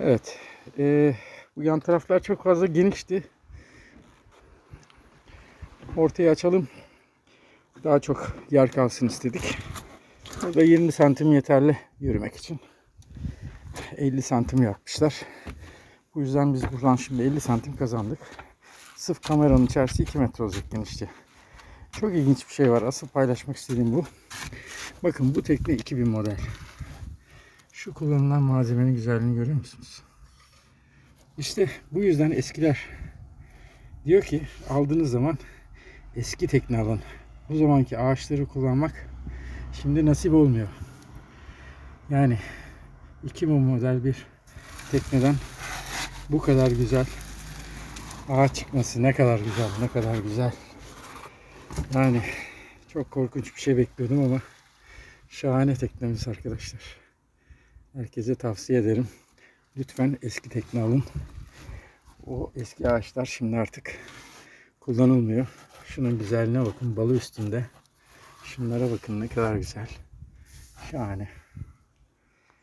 Evet. eee, bu yan taraflar çok fazla genişti. Ortaya açalım. Daha çok yer kalsın istedik. Burada 20 santim yeterli yürümek için. 50 santim yapmışlar. Bu yüzden biz buradan şimdi 50 santim kazandık. Sırf kameranın içerisi 2 metre olacak genişçe. Çok ilginç bir şey var. Asıl paylaşmak istediğim bu. Bakın bu tekne 2000 model. Şu kullanılan malzemenin güzelliğini görüyor musunuz? İşte bu yüzden eskiler diyor ki aldığınız zaman eski tekne alın. Bu zamanki ağaçları kullanmak şimdi nasip olmuyor. Yani 2000 model bir tekneden bu kadar güzel ağaç çıkması ne kadar güzel, ne kadar güzel. Yani çok korkunç bir şey bekliyordum ama şahane teknemiz arkadaşlar. Herkese tavsiye ederim. Lütfen eski tekne alın. O eski ağaçlar şimdi artık kullanılmıyor. Şunun güzelliğine bakın balı üstünde. Şunlara bakın ne kadar güzel. Şahane.